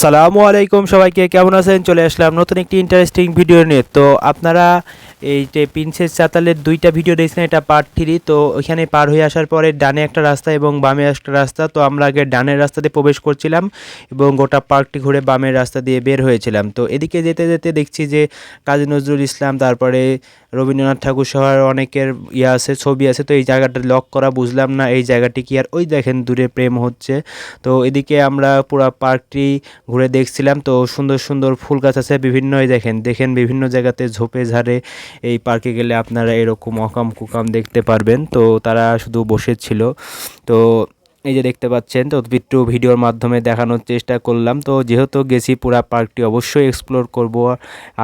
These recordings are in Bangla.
সালামু আলাইকুম সবাইকে, কেমন আছেন? চলে আসলাম নতুন একটি ইন্টারেস্টিং ভিডিও নিয়ে। তো আপনারা এই যে প্রিন্সেস চাতালের দুইটা ভিডিও দেখছেন, এটা পার্ট থ্রি তো ওইখানে পার হয়ে আসার পরে ডানে একটা রাস্তা এবং বামে একটা রাস্তা। তো আমরা আগে ডানের রাস্তাতে প্রবেশ করছিলাম এবং গোটা পার্কটি ঘুরে বামের রাস্তা দিয়ে বের হয়েছিলাম। তো এদিকে যেতে যেতে দেখছি যে কাজী নজরুল ইসলাম, তারপরে রবীন্দ্রনাথ ঠাকুর সহ অনেকের ইয়ে আছে, ছবি আছে, তো এই জায়গাটা লক করা বুঝলাম না, এই জায়গাটি কি? আর ওই দেখেন দূরে প্রেম হচ্ছে। তো এদিকে আমরা পুরো পার্কটি ঘুরে দেখছিলাম, তো সুন্দর সুন্দর ফুল গাছ আছে বিভিন্ন, এই দেখেন দেখেন বিভিন্ন জায়গাতে ঝোপে ঝাড়ে এই পার্কে গেলে আপনারা এরকম অকাম কুকাম দেখতে পারবেন। তো তারা শুধু বসেছিল তো এই যে দেখতে পাচ্ছেন, তো একটু ভিডিওর মাধ্যমে দেখানোর চেষ্টা করলাম। তো যেহেতু গেছি পুরা পার্কটি অবশ্যই এক্সপ্লোর করব।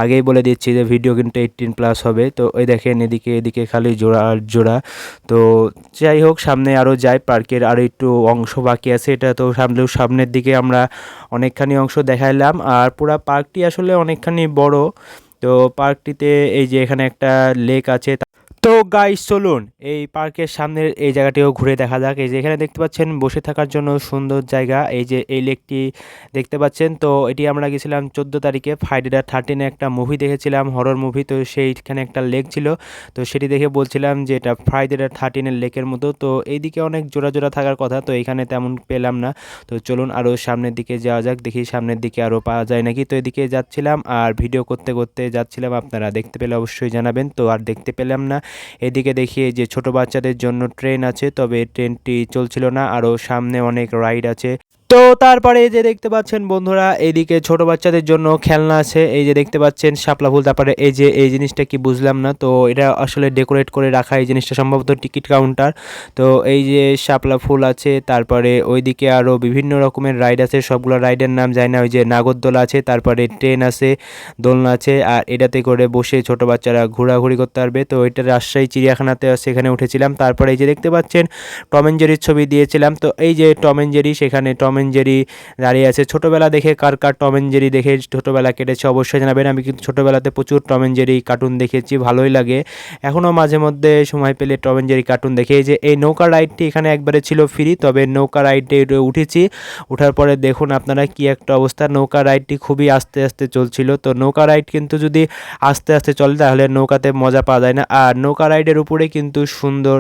আগেই বলে দিচ্ছি যে ভিডিও কিন্তু এইটিন প্লাস হবে। তো এই দেখেন এদিকে এদিকে খালি জোড়া আর জোড়া। তো যাই হোক, সামনে আরও যাই, পার্কের আরও একটু অংশ বাকি আছে। এটা তো সামনেও সামনের দিকে আমরা অনেকখানি অংশ দেখাইলাম। আর পুরা পার্কটি আসলে অনেকখানি বড়। তো পার্কটিতে এই যে এখানে একটা লেক আছে তো গাইস চলুন এই পার্কের সামনের এই জায়গাটিও ঘুরে দেখা যাক। এই যে এখানে দেখতে পাচ্ছেন, বসে থাকার জন্য সুন্দর জায়গা। এই যে এই লেকটি দেখতে পাচ্ছেন, তো এটি আমরা গেছিলাম চোদ্দ তারিখে ফ্রাইডে থার্টিনে একটা মুভি দেখেছিলাম হরর মুভি তো সেইখানে একটা লেক ছিল। তো সেটি দেখে বলছিলাম যে এটা ফ্রাইডে থার্টিনের লেকের মতো। তো এইদিকে অনেক জোড়া জোড়া থাকার কথা, তো এখানে তেমন পেলাম না। তো চলুন আরও সামনের দিকে যাওয়া যাক, দেখি সামনের দিকে আরও পাওয়া যায় নাকি। তো এদিকে যাচ্ছিলাম আর ভিডিও করতে করতে যাচ্ছিলাম, আপনারা দেখতে পেলে অবশ্যই জানাবেন। তো আর দেখতে পেলাম না। এদিকে দেখি যে ছোট বাচ্চাদের জন্য ট্রেন আছে, তবে ট্রেনটি চলছিল না, আরও সামনে অনেক রাইড আছে। তো তারপরে এই যে দেখতে পাচ্ছেন বন্ধুরা এইদিকে ছোট বাচ্চাদের জন্য খেলনা আছে। এই যে দেখতে পাচ্ছেন, শাপলা ফুল, তারপরে এই যে, এই জিনিসটা কি বুঝলাম না। তো এটা আসলে ডেকোরেট করে রাখা এই জিনিসটা, সম্ভবত টিকিট কাউন্টার। তো এই যে শাপলা ফুল আছে, তারপরে ওইদিকে আরও বিভিন্ন রকমের রাইড আছে। সবগুলো রাইডের নাম যায় না, ওই যে নাগরদোলা আছে, তারপরে ট্রেন আছে, দোলনা আছে, আর এটাতে করে বসে ছোট বাচ্চারা ঘোরাঘুরি করতে পারবে। তো এটা রাজশাহী চিড়িয়াখানাতে সেখানে উঠেছিলাম। তারপরে এই যে দেখতে পাচ্ছেন, টম অ্যান্ড জেরির ছবি দিয়েছিলাম। তো এই যে টম অ্যান্ড জেরি, সেখানে টম অ্যান্ড জেরি দাঁড়িয়ে আছে। ছোটোবেলা দেখে কার কার টম অ্যান্ড জেরি দেখে ছোটোবেলা কেটেছে অবশ্যই জানাবেন। আমি কিন্তু ছোটোবেলাতে প্রচুর টম অ্যান্ড জেরি কার্টুন দেখেছি, ভালোই লাগে। এখনও মাঝে মধ্যে সময় পেলে টম অ্যান্ড জেরি কার্টুন দেখে। যে, এই নৌকা রাইডটি এখানে একবারে ছিল ফ্রি, তবে নৌকা রাইডে উঠেছি। ওঠার পরে দেখুন আপনারা কি একটা অবস্থা। নৌকা রাইডটি খুবই আস্তে আস্তে চলছিল। তো নৌকা রাইড কিন্তু যদি আস্তে আস্তে চলে, তাহলে নৌকাতে মজা পাওয়া যায় না। আর নৌকা রাইডের উপরে কিন্তু সুন্দর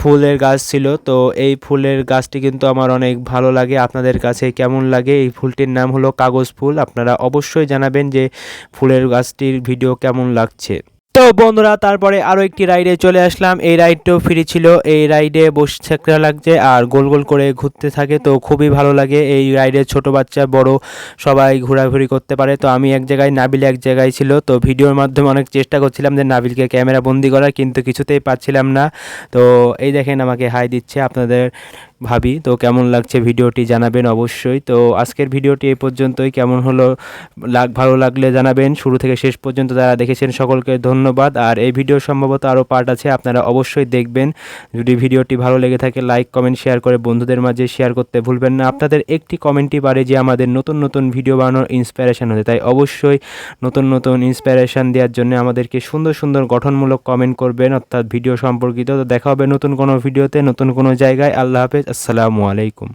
ফুলের গাছ ছিল, তো এই ফুলের গাছটি কিন্তু আমার অনেক ভালো লাগে। আপনাদের কাছে কেমন লাগে? এই ফুলটির নাম হলো কাগজ ফুল। আপনারা অবশ্যই জানাবেন যে ফুলের গাছটির ভিডিও কেমন লাগছে। তো বন্ধুরা, তারপরে আরও একটি রাইডে চলে আসলাম। এই রাইডটাও ফ্রি ছিল, এই রাইডে বসে থাকতে লাগছে আর গোল গোল করে ঘুরতে থাকে, তো খুবই ভালো লাগে। এই রাইডে ছোট বাচ্চা, বড়, সবাই ঘোরাঘুরি করতে পারে। তো আমি এক জায়গায়, নাবিল এক জায়গায় ছিল, তো ভিডিওর মাধ্যমে অনেক চেষ্টা করছিলাম যে নাবিলকে ক্যামেরা বন্দি করার, কিন্তু কিছুতেই পাচ্ছিলাম না। তো এই দেখেন আমাকে হাই দিচ্ছে, আপনাদের ভাবি। তো কেমন লাগছে ভিডিওটি জানাবেন অবশ্যই। তো আজকের ভিডিওটি এই পর্যন্তই। কেমন হলো, লাগ, ভালো লাগলে জানাবেন। শুরু থেকে শেষ পর্যন্ত যারা দেখেছেন, সকলকে ধন্যবাদ। আর এই ভিডিও সম্ভবত আরও পার্ট আছে, আপনারা অবশ্যই দেখবেন। যদি ভিডিওটি ভালো লেগে থাকে, লাইক, কমেন্ট, শেয়ার করে বন্ধুদের মাঝে শেয়ার করতে ভুলবেন না। আপনাদের একটি কমেন্টই পারে যে আমাদের নতুন নতুন ভিডিও বানানোর ইন্সপিরেশন হতে। তাই অবশ্যই নতুন নতুন ইন্সপিরেশন দেওয়ার জন্য আমাদেরকে সুন্দর সুন্দর গঠনমূলক কমেন্ট করবেন। অর্থাৎ ভিডিও সম্পর্কিত। তো দেখা হবে নতুন কোনো ভিডিওতে, নতুন কোনো জায়গায়। আল্লাহ হাফেজ। আসসালামু আলাইকুম